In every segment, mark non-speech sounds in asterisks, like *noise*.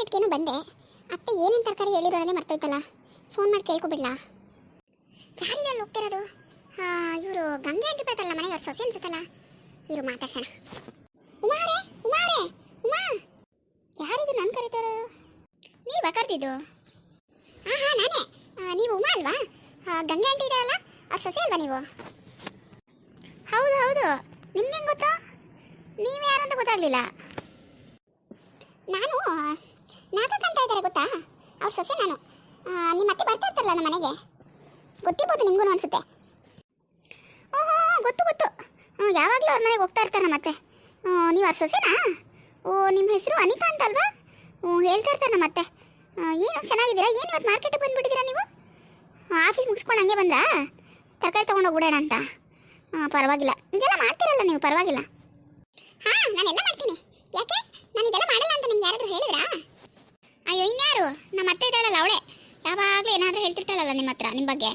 ಮಾರ್ಕೆಟ್ಗೇನು ಬಂದೆ. ಅತ್ತೆ ಏನೇನು ತರಕಾರಿ ಹೇಳಿರೋದೇ ಮರ್ತೈತಲ್ಲ ಫೋನ್ ಮಾಡಿ ಕೇಳ್ಕೊಬಿಡ್ಲಾ? ಯಾರಿದಲ್ಲಿ ಹೋಗ್ತಿರೋದು? ಇವರು ಗಂಗೆ ಆಂಟಿ ಬರ್ತಲ್ಲ ಮನೆಗೆ, ಅವ್ರ ಸೊಸೆ ಅನ್ಸುತ್ತಲ್ಲ. ಇವರು ಮಾತಾಡ್ಸೋಣ. ಉಮಾರೇ ಉಮಾರೇ, ಉಮಾ! ಯಾರಿದು ನಾನು ಕರೀತಾರೋ? ನೀವ ಕರೆದಿದ್ದು? ಹಾಂ ಹಾಂ ನಾನೇ ನೀವು ಉಮಾ ಅಲ್ವಾ? ಗಂಗೆ ಆಂಟಿ ಇದಾರಲ್ಲ ಅವ್ರ ಸೊಸೆ ಅಲ್ವಾ ನೀವು? ಹೌದು ಹೌದು. ನಿಮ್ಗೆ ಗೊತ್ತು? ನೀವು ಯಾರು ಅಂತ ಗೊತ್ತಾಗ್ಲಿಲ್ಲ ನಾನು ನಾಗಕ್ಕ ಅಂತ ಇದ್ದಾರೆ ಗೊತ್ತಾ ಅವ್ರ ಸೊಸೆ ನಾನು ಆ, ನಿಮ್ಮ ಇರ್ತಾರಲ್ಲ ನಮ್ಮ ಮನೆಗೆ? ಗೊತ್ತಿರ್ಬೋದು ನಿಮ್ಗೂ ಅನ್ಸುತ್ತೆ. ಓಹೋ, ಗೊತ್ತು ಗೊತ್ತು. ಯಾವಾಗಲೂ ಅವ್ರ ಮನೆಗೆ ಹೋಗ್ತಾ ಇರ್ತಾರೆ ಮತ್ತೆ ನೀವು ಅವ್ರ ಸೊಸೆನಾ? ಓ ನಿಮ್ಮ ಹೆಸರು ಅನಿತಾ ಅಂತ ಅಲ್ವಾ ಹ್ಞೂ ಹೇಳ್ತಾ ಇರ್ತಾರೆ ಮತ್ತೆ ಏನು, ಚೆನ್ನಾಗಿದ್ದೀರಾ? ಏನು ಇವತ್ತು ಮಾರ್ಕೆಟಿಗೆ ಬಂದುಬಿಟ್ಟಿದ್ದೀರಾ ನೀವು? ಆಫೀಸ್ ಮುಗಿಸ್ಕೊಂಡು ಹಂಗೆ ಬಂದಾ? ತರಕಾರಿ ತೊಗೊಂಡೋಗ್ಬಿಡೋಣ ಅಂತ. ಹಾಂ ಪರವಾಗಿಲ್ಲ. ಇದೆಲ್ಲ ಮಾಡ್ತೀರಲ್ಲ ನೀವು, ಪರವಾಗಿಲ್ಲ. ಹಾಂ, ನಾನೆಲ್ಲ ಮಾಡ್ತೀನಿ. ಯಾಕೆ? ನಾನು ಇದೆಲ್ಲ ಮಾಡಲ್ಲ ಅಂತ ನಿಮ್ಗೆ ಯಾರಾದರೂ ಹೇಳಿದ್ರಾ? ಅಯ್ಯೋ, ಇನ್ಯಾರು? ನಮ್ಮ ಅತ್ತೆ ಇದ್ದಾಳಲ್ಲ ಅವಳೆ. ಯಾವಾಗಲೂ ಏನಾದರೂ ಹೇಳ್ತಿರ್ತಾಳಲ್ಲ ನಿಮ್ಮ ಹತ್ರ ನಿಮ್ಮ ಬಗ್ಗೆ.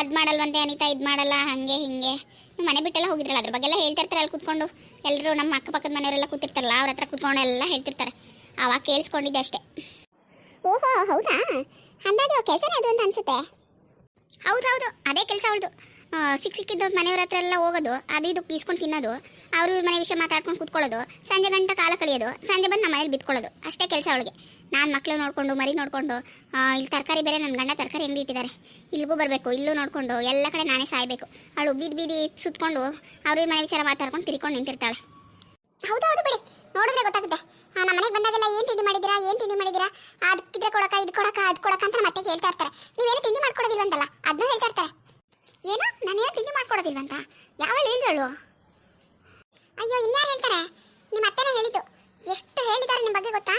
ಅದು ಮಾಡಲ್ವಂತೆ ಅನಿತಾ ಇದು ಮಾಡಲ್ಲ ಹಾಗೆ ಹಿಂಗೆ. ನೀವು ಮನೆ ಬಿಟ್ಟೆಲ್ಲ ಹೋಗಿದ್ರಲ್ಲ ಅದ್ರ ಬಗ್ಗೆ ಎಲ್ಲ ಹೇಳ್ತಿರ್ತಾರೆ ಅಲ್ಲಿ ಕೂತ್ಕೊಂಡು. ಎಲ್ಲರೂ ನಮ್ಮ ಅಕ್ಕಪಕ್ಕದ ಮನೆಯವರೆಲ್ಲ ಕೂತಿರ್ತಾರಲ್ಲ ಅವ್ರ ಹತ್ರ ಕೂತ್ಕೊಂಡು ಎಲ್ಲ ಹೇಳ್ತಿರ್ತಾರೆ. ಆವಾಗ ಕೇಳಿಸ್ಕೊಂಡಿದ್ದೆ ಅಷ್ಟೇ. ಓಹೋ ಹೌದಾ? ಅಂದಾಗೆ ಕೆಲಸನೇ ಅದು ಅಂತ ಅನ್ಸುತ್ತೆ. ಹೌದು ಹೌದು ಅದೇ ಕೆಲಸ ಅವಳದು ಸಿಕ್ ಸಿಕ್ಕಿದ್ದು ಮನೆಯವ್ರ ಹತ್ರ ಎಲ್ಲ ಹೋಗೋದು, ಅದು ಇದು ಈಸ್ಕೊಂಡು ತಿನ್ನೋದು, ಅವ್ರ ಮನೆ ವಿಷಯ ಮಾತಾಡ್ಕೊಂಡು ಕೂತ್ಕೊಳ್ಳೋದು, ಸಂಜೆ ಗಂಟ ಕಾಲ ಕಳಿಯೋದು, ಸಂಜೆ ಬಂದು ನಮ್ಮ ಮನೇಲಿ ಬಿತ್ಕೊಳ್ಳೋದು. ಅಷ್ಟೇ ಕೆಲಸ ಅವಳಿಗೆ. ನಾನು ಮಕ್ಕಳು ನೋಡಿಕೊಂಡು, ಮರಿ ನೋಡಿಕೊಂಡು ಇಲ್ಲಿ ತರಕಾರಿ ಬೇರೆ ನನ್ನ ಗಂಡ ತರಕಾರಿ ಹೆಂಗೆ ಇಟ್ಟಿದ್ದಾರೆ ಇಲ್ಲಿಗೂ ಬರಬೇಕು, ಇಲ್ಲೂ ನೋಡಿಕೊಂಡು, ಎಲ್ಲ ಕಡೆ ನಾನೇ ಸಾಯಬೇಕು. ಅವಳು ಬೀದಿ ಬೀದಿ ಸುತ್ಕೊಂಡು, ಅವ್ರ ಮನೆ ವಿಚಾರ ಮಾತಾಡ್ಕೊಂಡು ತಿರ್ಕೊಂಡು ನಿಂತಿರ್ತಾಳೆ. ಹೌದು ಹೌದು ಬಿಡಿ. ನೋಡಿದ್ರೆ ಗೊತ್ತಾಗುತ್ತೆ. ನಮ್ಮ ಮನೆಗೆ ಬಂದಾಗೆಲ್ಲ ಏನು ತಿಂಡಿ ಮಾಡಿದ್ದೀರಾ ಏನು ತಿಂಡಿ ಮಾಡಿದ್ದೀರಾ ಅದಕ್ಕಿದ್ರೆ ಕೊಡಕ, ಇದು ಕೊಡಕ, ಅದು ಕೊಡಕ ಅಂತ ಮತ್ತೆ ಹೇಳ್ತಾ ಇರ್ತಾರೆ. ನೀವೇನು ತಿಂಡಿ ಮಾಡ್ಕೊಡೋದಿಲ್ವಂತಲ್ಲ ಅದನ್ನ ಹೇಳ್ತಾ ಇರ್ತಾರೆ. ಏನು? ನಾನೇನು ತಿಂಡಿ ಮಾಡ್ಕೊಡೋದಿಲ್ವಂತ? ಯಾವಳು ಹೇಳಿದಳು? ಅಯ್ಯೋ, ಇನ್ಯಾರು ಹೇಳ್ತಾರೆ? ನಿಮ್ಮ ಅತ್ತೆನೇ ಹೇಳಿದ್ದು. ಎಷ್ಟು ಹೇಳಿದ್ದಾರೆ ನಿಮ್ಮ ಬಗ್ಗೆ ಗೊತ್ತಾ?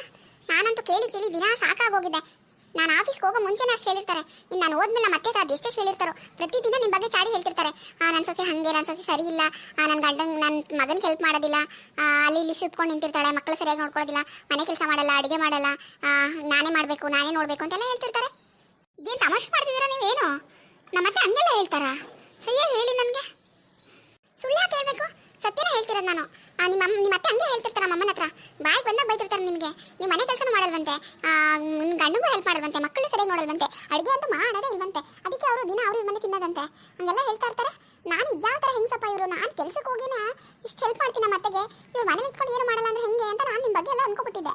ನಾನಂತೂ ಕೇಳಿ ಕೇಳಿ ದಿನ ಸಾಕಾಗೋಗಿದ್ದೆ ನಾನು ಆಫೀಸ್ಗೆ ಹೋಗೋ ಮುಂಚೆನೇ ಅಷ್ಟು ಹೇಳಿರ್ತಾರೆ. ಇನ್ನು ನಾನು ಹೋದ್ಮೇಲೆ ನಮ್ಮ ಅತ್ತೆ ಅದೆಷ್ಟೆಷ್ಟು ಹೇಳಿರ್ತಾರೋ, ಪ್ರತಿದಿನ ನಿಮ್ಮ ಬಗ್ಗೆ ಚಾಡಿ ಹೇಳ್ತಿರ್ತಾರೆ. ನನ್ನ ಸೊಸೆ ಹಾಗೆ ನನ್ನ ಸೊಸೆ ಸರಿ ಇಲ್ಲ. ನನ್ನ ಗಂಡನ ನನ್ನ ಮಗನಿಗೆ ಹೆಲ್ಪ್ ಮಾಡೋದಿಲ್ಲ. ಅಲ್ಲಿ ಇಲ್ಲಿ ಸುತ್ಕೊಂಡು ನಿಂತಿರ್ತಾಳೆ ಮಕ್ಕಳು ಸರಿಯಾಗಿ ನೋಡ್ಕೊಳ್ಳೋದಿಲ್ಲ ಮನೆ ಕೆಲಸ ಮಾಡಲ್ಲ, ಅಡುಗೆ ಮಾಡಲ್ಲ. ನಾನೇ ಮಾಡಬೇಕು, ನಾನೇ ನೋಡಬೇಕು ಅಂತೆಲ್ಲ ಹೇಳ್ತಿರ್ತಾರೆ. ಏನು ತಮಾಷೆ ಮಾಡ್ತಿದ್ದೀರಾ ನೀವೇನು? ನಮ್ಮ ಅತ್ತೆ ಹಂಗೆಲ್ಲ ಹೇಳ್ತಾರಾ? ಸರಿಯಾಗಿ ಹೇಳಿ ನನಗೆ? ಸುಳ್ಳು ಯಾಕೆ ಹೇಳ್ಬೇಕು ಸತ್ಯನೇ ಹೇಳ್ತಿರೋದು ನಾನು. ನಿಮ್ಮ ನಿಮ್ಮ ಅತ್ತೆ ಹಂಗೆ ಹೇಳ್ತಿರ್ತಾರೆ ನಮ್ಮ ಅಮ್ಮನ ಹತ್ರ. ಬಾಯಿ ಬಂದಾಗ ಬೈತಿರ್ತಾರೆ ನಿಮಗೆ. ನೀವು ಮನೆ ಕೆಲಸನೂ ಮಾಡಲ್ವಂತೆ. ಗಂಡಗೂ ಹೆಲ್ಪ್ ಮಾಡಲ್ವಂತೆ. ಮಕ್ಕಳು ಸರಿಯಾಗಿ ನೋಡಲ್ವಂತೆ. ಅಡುಗೆ ಅಂತೂ ಮಾಡೋದೇ ಇಲ್ವಂತೆ. ಅದಕ್ಕೆ ಅವರು ದಿನ ಅವ್ರ ಮನೆ ತಿನ್ನೋದಂತೆ. ಹಂಗೆಲ್ಲ ಹೇಳ್ತಾ ಇರ್ತಾರೆ. ನಾನು ಇದ್ಯಾವ ಥರ ಹೆಂಗಸಪ್ಪ ಇವರು? ನಾನು ಕೆಲಸಕ್ಕೆ ಹೋಗಿನ. ಇಷ್ಟು ಹೆಲ್ಪ್ ಮಾಡ್ತೀನಿ ನಮ್ಮ ಅತ್ತೆಗೆ. ಇವ್ರು ಮನೆ ಇಟ್ಕೊಂಡು ಏನು ಮಾಡಲ್ಲ ಅಂದ್ರೆ ಹೆಂಗೆ ಅಂತ ನಾನು ನಿಮ್ಮ ಬಗ್ಗೆ ಎಲ್ಲ ಅನ್ಕೊಬಿಟ್ಟಿದ್ದೆ.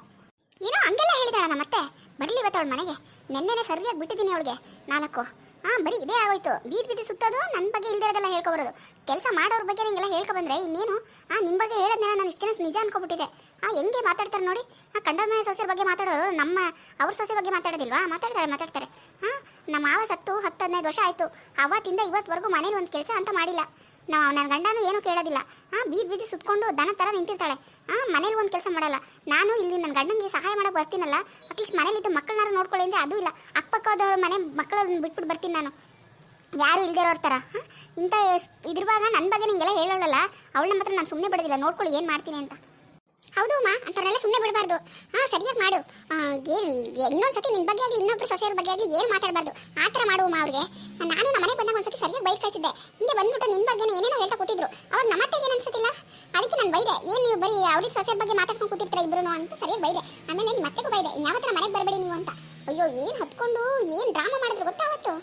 ಏನೋ ಹಂಗೆಲ್ಲ ಹೇಳಿದಾಳ ನಮ್ಮತ್ತೆ? ಬರಲಿ ಇವತ್ತು ಅವಳು ಮನೆಗೆ. ನೆನ್ನೆನೆ ಸರಿಯಾಗಿ ಬಿಟ್ಟಿದ್ದೀನಿ ಅವಳಿಗೆ. ನಾಲ್ಕು. ಹಾಂ, ಬರೀ ಇದೇ ಆಗೋಯ್ತು. ಬೀದಿ ಬೀದಿ ಸುತ್ತೋದು ನನ್ನ ಬಗ್ಗೆ ಇಲ್ದಿರೋದೆಲ್ಲ ಹೇಳ್ಕೊಬರೋದು. ಕೆಲಸ ಮಾಡೋರ ಬಗ್ಗೆ ನಿಂಗೆಲ್ಲ ಹೇಳ್ಕೊಬಂದ್ರೆ ಇನ್ನೇನು? ಆ ನಿಮ್ಮ ಬಗ್ಗೆ ಹೇಳೋದ್ನೆಲ್ಲ ನಾನು ಇಷ್ಟು ದಿನ ನಿಜ ಅನ್ಕೊಬಿಟ್ಟಿದೆ ಆ ಹೆಂಗೆ ಮಾತಾಡ್ತಾರೆ ನೋಡಿ? ಆ ಮನೆ ಸೊಸೆ ಬಗ್ಗೆ ಮಾತಾಡೋರು ನಮ್ಮ ಅವ್ರ ಸೊಸೆ ಬಗ್ಗೆ ಮಾತಾಡೋದಿಲ್ವಾ? ಮಾತಾಡ್ತಾರೆ ಮಾತಾಡ್ತಾರೆ. ಹಾ ನಮ್ಮ ಮಾವ ಸತ್ತು ಹತ್ತು ಹದಿನೈದು ವರ್ಷ ಆಯಿತು. ಅವತ್ತಿಂದ ಇವತ್ತುವರೆಗೂ ಮನೇಲಿ ಒಂದು ಕೆಲಸ ಅಂತ ಮಾಡಿಲ್ಲ. ನಾವು ನನ್ನ ಗಂಡನೂ ಏನೂ ಕೇಳೋದಿಲ್ಲ. ಬೀದಿ ಬೀದಿ ಸುತ್ಕೊಂಡು ದನ ತರ ನಿಂತಿರ್ತಾಳೆ. ಆ, ಮನೇಲಿ ಒಂದು ಕೆಲಸ ಮಾಡಲ್ಲ. ನಾನು ಇಲ್ಲಿ ನನ್ನ ಗಂಡನಿಗೆ ಸಹಾಯ ಮಾಡಕ್ಕೆ ಬರ್ತೀನಲ್ಲ, ಅಟ್ಲೀಸ್ಟ್ ಮನೇಲಿದ್ದು ಮಕ್ಕಳನ್ನಾರ ನೋಡ್ಕೊಳ್ಳಿ ಅಂದರೆ ಅದು ಇಲ್ಲ. ಅಕ್ಕಪಕ್ಕದವ್ರ ಮನೆ ಮಕ್ಕಳನ್ನ ಬಿಟ್ಬಿಟ್ಟು ಬರ್ತೀನಿ ನಾನು. ಯಾರು ಇಲ್ದೇ ಇರೋರ್ ಥರ ಇಂಥ ಇದ್ರವಾಗ ನನ್ನ ಬಗ್ಗೆ ನಿಂಗೆಲ್ಲ ಹೇಳೋಳಲ್ಲ. ಅವಳ ಮಾತ್ರ ನಾನು ಸುಮ್ಮನೆ ಬಿಡೋದಿಲ್ಲ. ನೋಡ್ಕೊಳ್ಳಿ ಏನು ಮಾಡ್ತೀನಿ ಅಂತ. ಹೌದು ಅಮ್ಮ ಅಂಥವ್ರನ್ನೆಲ್ಲ ಸುಮ್ಮನೆ ಬಿಡಬಾರ್ದು. ಹಾಂ ಸರಿಯಾಗಿ ಮಾಡು. ಏನು ಇನ್ನೊಂದ್ಸತಿ ನಿನ್ನ ಬಗ್ಗೆ ಆಗಲಿ, ಇನ್ನೊಬ್ರು ಸೊಸೆಯವ್ರ ಬಗ್ಗೆ ಆಗಲಿ ಏನು ಮಾತಾಡಬಾರ್ದು. ಆ ಥರ ಮಾಡು ಅಮ್ಮ ಅವ್ರಿಗೆ. ನಾನು ನಮ್ಮ ಮನೆಗೆ ಬಂದಾಗ ಒಂದ್ಸತಿ ಸರಿಯಾಗಿ ಬೈಕ್ ಕಳಿಸಿದ್ದೆ. ಹಿಂಗೆ ಬಂದ್ಬಿಟ್ಟು ನಿನ್ನ ಬಗ್ಗೆ ಏನೇನೋ ಹೇಳ್ತಾ ಕೂತಿದ್ರು ಅವಾಗ ನಮ್ಮ ಅತ್ತೆಗೆ ಏನು ಅನ್ಸತ್ತಿಲ್ಲ ಅದಕ್ಕೆ ನಾನು ಬೈದೆ ಅವ್ರಿಗೆ ಸೊಸೆಯರ ಬಗ್ಗೆ ಮಾತಾಡ್ಕೊಂಡು ಕೂತಿರ್ತಾರೆ ಇಬ್ರು ಅಂತ ಸರಿಯಾಗಿ ಬೈದೆ. ಆಮೇಲೆ ಅತ್ತೆಗೂ ಬೈದೆ. ಇನ್ಯಾವತ್ತರ ಮನೆಗೆ ಬರಬೇಡಿ ನೀವು ಅಂತ. ಅಯ್ಯೋ, ಏನು ಹತ್ಕೊಂಡು, ಏನು ಡ್ರಾಮಾ ಮಾಡಿದ್ರು ಗೊತ್ತಾ ಅವತ್ತು?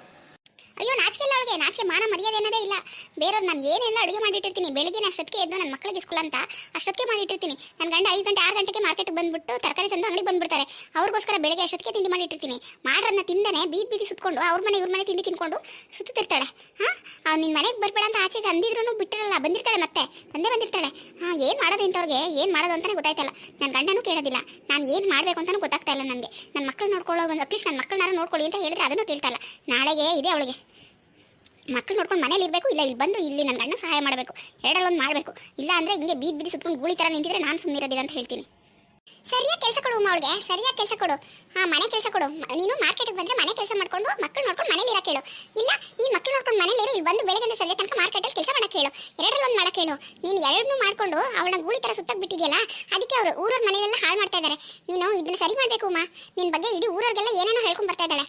ಅಯ್ಯೋ, ನಾಚಿಕೆ ಇಲ್ಲ ಅವಳಿಗೆ. ನಾಚಿಕೆ, ಮಾನ, ಮರ್ಯಾದೆ ಅನ್ನೋದೇ ಇಲ್ಲ. ಬೇರೆಯವ್ರು, ನಾನು ಏನೆಲ್ಲ ಅಡುಗೆ ಮಾಡಿಟ್ಟಿರ್ತೀನಿ ಬೆಳಿಗ್ಗೆ ಅಷ್ಟೊತ್ತಿಗೆ ಎದ್ದು ನನ್ನ ಮಕ್ಕಳಿಗೆ ಸ್ಕೂಲ್ ಅಂತ ಅಷ್ಟೊತ್ತಿಗೆ ಮಾಡಿಟ್ಟಿರ್ತೀನಿ. ನನ್ನ ಗಂಡ ಐದು ಗಂಟೆ, ಆರು ಗಂಟೆಗೆ ಮಾರ್ಕೆಟ್ಗೆ ಬಂದ್ಬಿಟ್ಟು ತರಕಾರಿ ತಂದು ಅಂಗಡಿ ಬಂದ್ಬಿಡ್ತಾರೆ. ಅವ್ರಿಗೋಸ್ಕರ ಬೆಳಗ್ಗೆ ಅಷ್ಟೊತ್ತಿಗೆ ತಿಂಡಿ ಮಾಡಿಟ್ಟಿರ್ತೀನಿ. ಮಾಡೋದನ್ನ ತಿಂದನೆ ಬೀದಿ ಬೀದಿ ಸುತ್ಕೊಂಡು, ಅವ್ರ ಮನೆ, ಇವ್ರ ಮನೆ ತಿಂಡಿ ತಿನ್ಕೊಂಡು ಸುತ್ತಿರ್ತಾಳೆ. ಹಾಂ? ಅವ್ನು ನಿನ್ನ ಮನೆಗೆ ಬರ್ಬೇಡ ಅಂತ ಆಚೆಗೆ ಅಂದಿದ್ರು ಬಿಟ್ಟಿರಲ್ಲ, ಬಂದಿರ್ತಾಳೆ ಮತ್ತೆ. ಬಂದೇ ಬಂದಿರ್ತಾಳೆ. ಹಾಂ, ಏನು ಮಾಡೋದು ಇಂಥವ್ರಿಗೆ? ಏನು ಮಾಡೋದು ಅಂತಲೇ ಗೊತ್ತಾಯ್ತಲ್ಲ. ನನ್ನ ಗಂಡನೂ ಕೇಳೋದಿಲ್ಲ. ನಾನು ಏನು ಮಾಡಬೇಕು ಅಂತಲೂ ಗೊತ್ತಾಗ್ತಾ ಇಲ್ಲ ನನಗೆ. ನನ್ನ ಮಕ್ಕಳು ನೋಡ್ಕೊಳ್ಳೋ ಒಂದು ಅಟ್ಲೀಸ್ಟ್ ನನ್ನ ಮಕ್ಕಳನ್ನಾರು ನೋಡ್ಕೊಳ್ಳಿ ಅಂತ ಹೇಳಿದ್ರೆ ಅದನ್ನು ತಿಳ್ತಾ ಇಲ್ಲ. ನಾಳೆಗೆ ಇದೆ ಅವಳಿಗೆ. ಮಕ್ಕಳು ನೋಡ್ಕೊಂಡು ಮನೇಲಿ ಇರಬೇಕು, ಇಲ್ಲ ಇಲ್ಲಿ ಬಂದು ಇಲ್ಲಿ ನನ್ನ ಗಂಡ ಸಹಾಯ ಮಾಡಬೇಕು, ಎರಡಲ್ಲೊಂದು ಮಾಡಬೇಕು, ಇಲ್ಲ ಅಂದರೆ ಹಿಂಗೆ ಬೀದಿ ಬೀದಿ ಸುತ್ಕೊಂಡು ಗೂಳಿ ಥರ ನಿಂತಿದ್ರೆ ನಾನು ಸುಮ್ಮನೆ ಇರೋದಿಲ್ಲ ಅಂತ ಹೇಳ್ತೀನಿ. ಸರಿಯಾಗಿ ಕೆಲಸ ಕೊಡು ಅವಳಿಗೆ, ಸರಿಯಾಗಿ ಕೆಲಸ ಕೊಡು. ಹಾಂ, ಮನೆ ಕೆಲಸ ಕೊಡು. ನೀನು ಮಾರ್ಕೆಟ್ಗೆ ಬಂದರೆ ಮನೆ ಕೆಲಸ ಮಾಡ್ಕೊಂಡು ಮಕ್ಕಳು ನೋಡ್ಕೊಂಡು ಮನೇಲಿ ಇರೋ ಹೇಳು ಇಲ್ಲ, ಈ ಮಕ್ಕಳು ನೋಡ್ಕೊಂಡು ಮನೇಲಿ ಇರೋ, ಇಲ್ಲಿ ಬಂದು ಬೆಳಗ್ಗೆ ಸಂಜೆ ತನಕ ಮಾರ್ಕೆಟಲ್ಲಿ ಕೆಲಸ ಮಾಡಕ್ಕೆ ಹೇಳು. ಎರಡರಲ್ಲಿ ಒಂದು ಮಾಡಕ್ಕೆ ಹೇಳು. ನೀನು ಎರಡನ್ನೂ ಮಾಡ್ಕೊಂಡು ಅವಳನ್ನ ಗೂಳಿ ಥರ ಸುತ್ತಕ್ಕೆ ಬಿಟ್ಟಿದೆಯಲ್ಲ, ಅದಕ್ಕೆ ಅವರು ಊರವ್ರ ಮನೆಯೆಲ್ಲ ಹಾಳು ಮಾಡ್ತಾ ಇದ್ದಾರೆ ನೀನು ಇದನ್ನು ಸರಿ ಮಾಡಬೇಕು ಅಮ್ಮ ನಿನ್ನ ಬಗ್ಗೆ ಇಡೀ ಊರವ್ರಿಗೆಲ್ಲ ಏನೇನೋ ಹೇಳ್ಕೊಂಡು ಬರ್ತಾ ಇದ್ದಾಳೆ.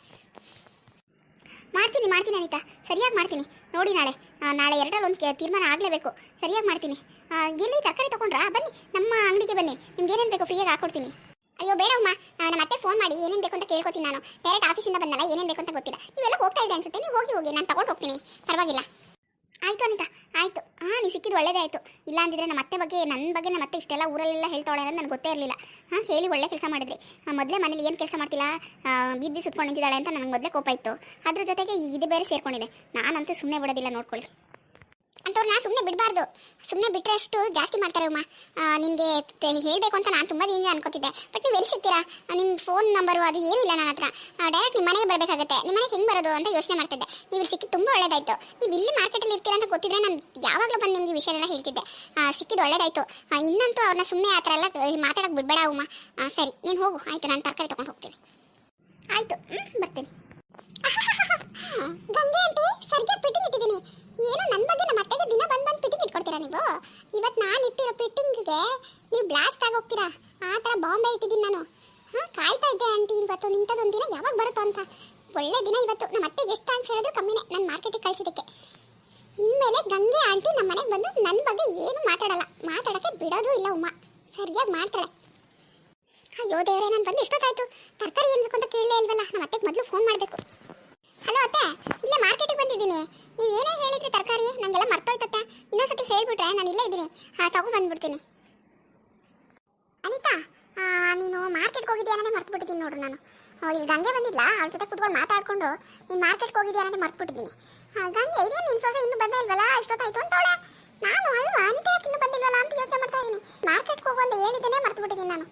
ಮಾಡ್ತೀನಿ ಮಾಡ್ತೀನಿ ಅನಿತಾ. ಸರಿಯಾಗಿ ಮಾಡ್ತೀನಿ. ನೋಡಿ ನಾಳೆ. ನಾಳೆ ಎರಡರಲ್ಲಿ ಒಂದು ತೀರ್ಮಾನ ಆಗಲೇಬೇಕು. ಸರಿಯಾಗಿ ಮಾಡ್ತೀನಿ. ಎಲ್ಲಿ ತರಕಾರಿ ತೊಗೊಂಡ್ರಾ? ಬನ್ನಿ, ನಮ್ಮ ಅಂಗಡಿಗೆ ಬನ್ನಿ. ನಿಮ್ಗೆ ಏನೇನು ಬೇಕು ಫ್ರೀಯಾಗಿ ಹಾಕೊಡ್ತೀನಿ. ಅಯ್ಯೋ ಬೇಡಮ್ಮ ನಮ್ಮ ಮತ್ತೆ ಫೋನ್ ಮಾಡಿ ಏನೇನು ಬೇಕು ಅಂತ ಕೇಳ್ಕೊತೀನಿ ನಾನು. ಡೈರೆಕ್ಟ್ ಆಫೀಸಿಂದ ಬಂದಲ್ಲ, ಏನೇನು ಬೇಕು ಅಂತ ಗೊತ್ತಿಲ್ಲ. ನೀವೆಲ್ಲ ಹೋಗ್ತಾ ಇದೆ ಅನ್ಸುತ್ತೆ. ನೀವು ಹೋಗಿ ಹೋಗಿ, ನಾನು ತಗೊಂಡು ಹೋಗ್ತೀನಿ. ಪರವಾಗಿಲ್ಲ. ಆಯ್ತು ಅನಿತಾ, ಆಯ್ತು. ಹಾಂ ನೀವು ಸಿಕ್ಕಿದ್ದು ಒಳ್ಳೇದೇ ಆಯಿತು ಇಲ್ಲ ಅಂದಿದ್ರೆ ನಮ್ಮ ಅತ್ತೆ ಬಗ್ಗೆ ನನ್ನ ಬಗ್ಗೆ ನಮ್ಮ ಅತ್ತೆ ಇಷ್ಟೆಲ್ಲ ಊರಲ್ಲೆಲ್ಲ ಹೇಳ್ತಾವಳೆ ಅಂತ ನನಗೆ ಗೊತ್ತೇ ಇರಲಿಲ್ಲ. ಹಾಂ, ಹೇಳಿ ಒಳ್ಳೆ ಕೆಲಸ ಮಾಡಿದ್ರಿ. ಮೊದಲೇ ಮನೇಲಿ ಏನು ಕೆಲಸ ಮಾಡ್ತಿಲ್ಲ? ಬಿದ್ದು ಬೀದಿ ಸುತ್ಕೊಂಡು ನಿಂತಿದ್ದಾಳೆ ಅಂತ ನನಗೆ ಮೊದಲೇ ಕೋಪ ಇತ್ತು. ಅದ್ರ ಜೊತೆಗೆ ಇದು ಬೇರೆ ಸೇರ್ಕೊಂಡಿದೆ. ನಾನಂತೂ ಸುಮ್ಮನೆ ಬಿಡೋದಿಲ್ಲ, ನೋಡ್ಕೊಳ್ಳಿ. ಅಂಥವ್ರನ್ನ ಸುಮ್ಮನೆ ಬಿಡಬಾರ್ದು. ಸುಮ್ಮನೆ ಬಿಟ್ಟರೆ ಅಷ್ಟು ಜಾಸ್ತಿ ಮಾಡ್ತಾರೆ ಉಮ್ಮ ನಿಮಗೆ ಹೇಳಬೇಕು ಅಂತ ನಾನು ತುಂಬ ದಿನದಿಂದ ಅನ್ಕೋತಿದ್ದೆ. ಬಟ್ ನೀವು ಎಲ್ಲಿ ಸಿಗ್ತೀರಾ ನಿಮ್ಮ ಫೋನ್ ನಂಬರು ಅದು ಏನೂ ಇಲ್ಲ ನನ್ನ ಹತ್ರ. ಡೈರೆಕ್ಟ್ ನಿಮ್ಮ ಮನೆಗೆ ಬರಬೇಕಾಗುತ್ತೆ. ನಿಮ್ಮ ಮನೆಗೆ ಹೆಂಗೆ ಬರೋದು ಅಂತ ಯೋಚನೆ ಮಾಡ್ತಿದ್ದೆ. ನೀವು ಸಿಕ್ಕಿ ತುಂಬ ಒಳ್ಳೇದಾಯಿತು. ನೀವು ಇಲ್ಲಿ ಮಾರ್ಕೆಟಲ್ಲಿ ಇರ್ತೀರಾ ಅಂತ ಗೊತ್ತಿದ್ರೆ ನಾನು ಯಾವಾಗಲೂ ಬಂದು ನಿಮಗೆ ವಿಷಯನೆಲ್ಲ ಹೇಳ್ತಿದ್ದೆ. ಸಿಕ್ಕಿದ್ದು ಒಳ್ಳೇದಾಯಿತು. ಇನ್ನಂತೂ ಅವ್ರನ್ನ ಸುಮ್ಮನೆ ಆ ಥರ ಎಲ್ಲ ಮಾತಾಡೋಕೆ ಬಿಡಬೇಡ ಉಮ್ಮ ಸರಿ, ನೀನು ಹೋಗು. ಆಯಿತು, ನಾನು ತರಕಾರಿ ತೊಗೊಂಡು ಹೋಗ್ತೀನಿ. ಆಯಿತು ಬರ್ತೀನಿ. *laughs* ಗಂಗೆ ಆಂಟಿ, ಸರ್ಗೆ ಪಿಟ್ಟಿಂಗ್ ಇಟ್ಟಿದ್ದೀನಿ ಏನೋ ನನ್ನ ಬಗ್ಗೆ ನಮ್ಮ ಅತ್ತೆಗೆ ದಿನ ಬಂದು ಬಂದು ಫಿಟ್ಟಿಂಗ್ ಇಟ್ಕೊಡ್ತೀರಾ ನೀವು? ಇವತ್ತು ನಾನು ಇಟ್ಟಿರೋ ಪಿಟ್ಟಿಂಗ್ಗೆ ನೀವು ಬ್ಲಾಸ್ಟ್ ಆಗಿ ಹೋಗ್ತೀರಾ ಆ ಥರ ಬಾಂಬೆ ಇಟ್ಟಿದ್ದೀನಿ ನಾನು. ಹಾಂ, ಕಾಯ್ತಾ ಇದ್ದೆ ಆಂಟಿ ಇವತ್ತು ನಿಂತದೊಂದು ದಿನ ಯಾವಾಗ ಬರುತ್ತೋ ಅಂತ. ಒಳ್ಳೆ ದಿನ ಇವತ್ತು. ನಮ್ಮ ಅತ್ತೆಗೆ ಎಷ್ಟು ಥ್ಯಾಂಕ್ಸ್ ಹೇಳಿದ್ರು ಕಮ್ಮಿನೇ ನಾನು ಮಾರ್ಕೆಟಿಗೆ ಕಳಿಸಿದ್ದಕ್ಕೆ. ಇನ್ಮೇಲೆ ಗಂಗೆ ಆಂಟಿ ನಮ್ಮ ಮನೆಗೆ ಬಂದು ನನ್ನ ಬಗ್ಗೆ ಏನು ಮಾತಾಡಲ್ಲ. ಮಾತಾಡೋಕ್ಕೆ ಬಿಡೋದು ಇಲ್ಲ ಉಮ್ಮ ಸರಿಯಾಗಿ ಮಾಡ್ತಾಳೆ. ಅಯ್ಯೋ ದೇವರೇ, ನಾನು ಬಂದು ಎಷ್ಟೊತ್ತಾಯ್ತು? ತರಕಾರಿ ಏನು ಬೇಕು ಅಂತ ಕೇಳಲೇ ಇಲ್ವಲ್ಲ? ನಮ್ಮ ಅತ್ತೆಗೆ ಮೊದಲು ಫೋನ್ ಮಾಡಬೇಕು. ಹಲೋ ಅತ್ತೆ ಇಲ್ಲೇ ಇದ್ದೀನಿ. ತಗೊಂಡು ಬಂದ್ಬಿಡ್ತೀನಿ. ಅನಿತಾ ನೀನು ಮಾರ್ಕೆಟ್ಗೆ ಹೋಗಿದ್ಯಾ ಅನ್ನೋದೇ ಮರ್ತ್ಬಿಟ್ಟಿದ್ದೀನಿ ನೋಡು ನಾನು. ಇಲ್ಲಿ ಗಂಗೆ ಬಂದಿಲ್ಲ ಅವ್ರ ಜೊತೆ ಕುತ್ಕೊಂಡು ಮಾತಾಡ್ಕೊಂಡು ನೀನು ಮಾರ್ಕೆಟ್ಗೆ ಹೋಗಿದ್ಯಾ ಅನ್ನೋದೇ ಮರ್ತ್ಬಿಟ್ಟಿದ್ದೀನಿ. ಆ, ಗಂಗೆ ಇದೇನು ನಿನ್ನ ಸೊಸೆ ಇನ್ನೂ ಬಂದೇ ಇಲ್ವಲ್ಲ? ಇಷ್ಟೊತ್ತಾಯ್ತು ಅಂತವಳೆ. ನಾನು ಅಲ್ವಾ? ಅಂತ ಯಾಕೆ ಇನ್ನೂ ಬಂದಿಲ್ವಲ್ಲ ಅಂತ ಯೋಚನೆ ಮಾಡ್ತಾ ಇದ್ದೀನಿ. ಮಾರ್ಕೆಟ್ಗೆ ಹೋಗು ಅಂತ ಹೇಳಿದ್ದೇನೆ ಮರ್ತ್ಬಿಟ್ಟಿದ್ದೀನಿ ನಾನು.